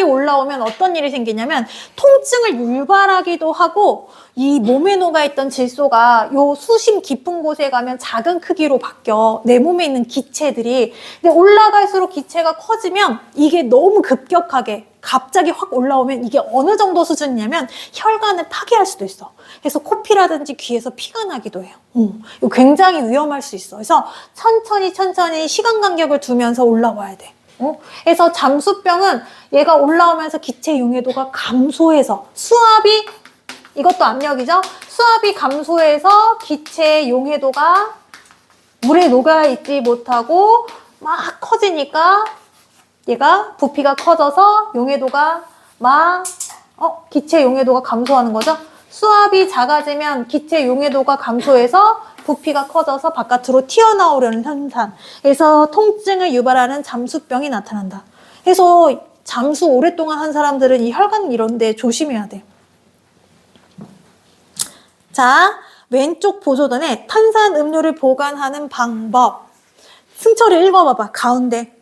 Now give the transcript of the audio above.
갑자기 올라오면 어떤 일이 생기냐면 통증을 유발하기도 하고 이 몸에 녹아있던 질소가 요 수심 깊은 곳에 가면 작은 크기로 바뀌어 내 몸에 있는 기체들이 근데 올라갈수록 기체가 커지면 이게 너무 급격하게 갑자기 확 올라오면 이게 어느 정도 수준이냐면 혈관을 파괴할 수도 있어. 그래서 코피라든지 귀에서 피가 나기도 해요. 음, 굉장히 위험할 수 있어. 그래서 천천히 천천히 시간 간격을 두면서 올라와야 돼. 어? 그래서 잠수병은 얘가 올라오면서 기체 용해도가 감소해서 수압이 이것도 압력이죠. 수압이 감소해서 기체 용해도가 물에 녹아 있지 못하고 막 커지니까 얘가 부피가 커져서 용해도가 막 어, 기체 용해도가 감소하는 거죠. 수압이 작아지면 기체 용해도가 감소해서 부피가 커져서 바깥으로 튀어나오려는 현상. 그래서 통증을 유발하는 잠수병이 나타난다. 그래서 잠수 오랫동안 한 사람들은 이 혈관 이런데 조심해야 돼. 자, 왼쪽 보조단에 탄산 음료를 보관하는 방법. 승철이 읽어봐봐. 가운데.